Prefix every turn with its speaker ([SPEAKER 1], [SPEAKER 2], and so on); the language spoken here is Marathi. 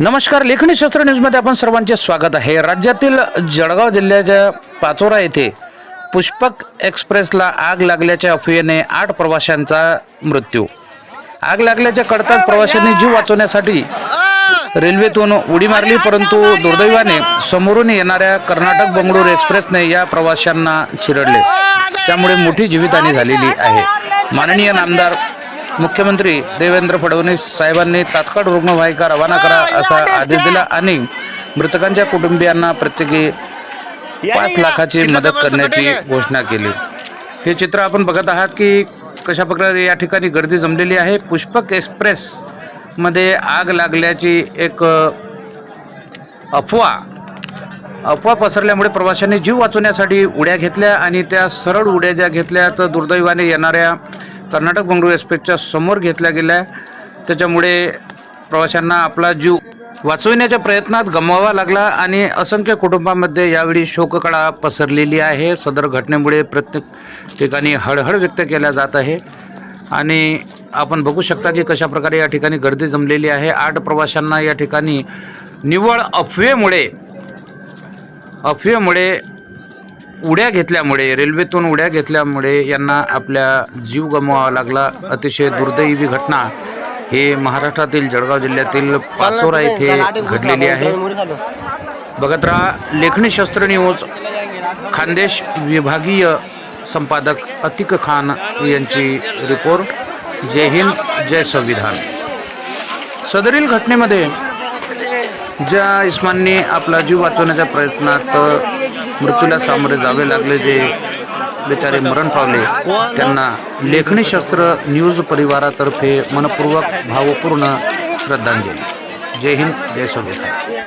[SPEAKER 1] नमस्कार लेखणी शस्त्र न्यूजमध्ये आपण सर्वांचे स्वागत आहे. राज्यातील जळगाव जिल्ह्याच्या पाचोरा येथे पुष्पक एक्सप्रेसला आग लागल्याच्या अफवेने आठ प्रवाशांचा मृत्यू. आग लागल्याच्या कळताच प्रवाशांनी जीव वाचवण्यासाठी रेल्वेतून उडी मारली परंतु दुर्दैवाने समोरून येणाऱ्या कर्नाटक बंगळूर एक्सप्रेसने या प्रवाशांना चिरडले. त्यामुळे मोठी जीवितहानी झालेली आहे. माननीय नामदार मुख्यमंत्री देवेंद्र फडणवीस साहेबांनी तात्काळ रुग्णवाहिका रवाना करा असा आदेश दिला आणि मृतकांच्या कुटुंबियांना प्रत्येकी पाच लाखाची मदत करण्याची घोषणा केली. हे चित्र आपण बघत आहात की कशा प्रकारे या ठिकाणी गर्दी जमलेली आहे. पुष्पक एक्सप्रेस मध्ये आग लागल्याची एक अफवा अफवा पसरल्यामुळे प्रवाशांनी जीव वाचवण्यासाठी उड्या घेतल्या आणि त्या सरळ उड्या ज्या घेतल्या तर दुर्दैवाने येणाऱ्या कर्नाटक बंगळूर एक्सप्रेसच्या समोर घेतल्या गेल्या. त्याच्यामुळे प्रवाशांना आपला जीव वाचविण्याच्या प्रयत्नात गमवावा लागला आणि असंख्य कुटुंबामध्ये यावेळी शोककळा पसरलेली आहे. सदर घटनेमुळे प्रत्येक ठिकाणी हळहळ व्यक्त केल्या जात आहे. आणि आपण बघू शकता की कशाप्रकारे या ठिकाणी गर्दी जमलेली आहे. आठ प्रवाशांना या ठिकाणी निव्वळ अफवेमुळे अफवेमुळे उड्या घेतल्यामुळे रेल्वेतून उड्या घेतल्यामुळे यांना आपल्या जीव गमवावा लागला. अतिशय दुर्दैवी घटना ही महाराष्ट्रातील जळगाव जिल्ह्यातील पाचोरा येथे घडलेली आहे. बघत राहा लेखणी शस्त्र न्यूज खानदेश विभागीय संपादक अतिक खान यांची रिपोर्ट. जय हिंद जय संविधान. सदरील घटनेमध्ये ज्या इस्मानने आपला जीव वाचवण्याच्या प्रयत्नात मृत्यूला सामोरे जावे लागले जे बेचारे मरण पावले त्यांना लेखणी शस्त्र न्यूज परिवारातर्फे मनपूर्वक भावपूर्ण श्रद्धांजली. जय हिंद जय संविधान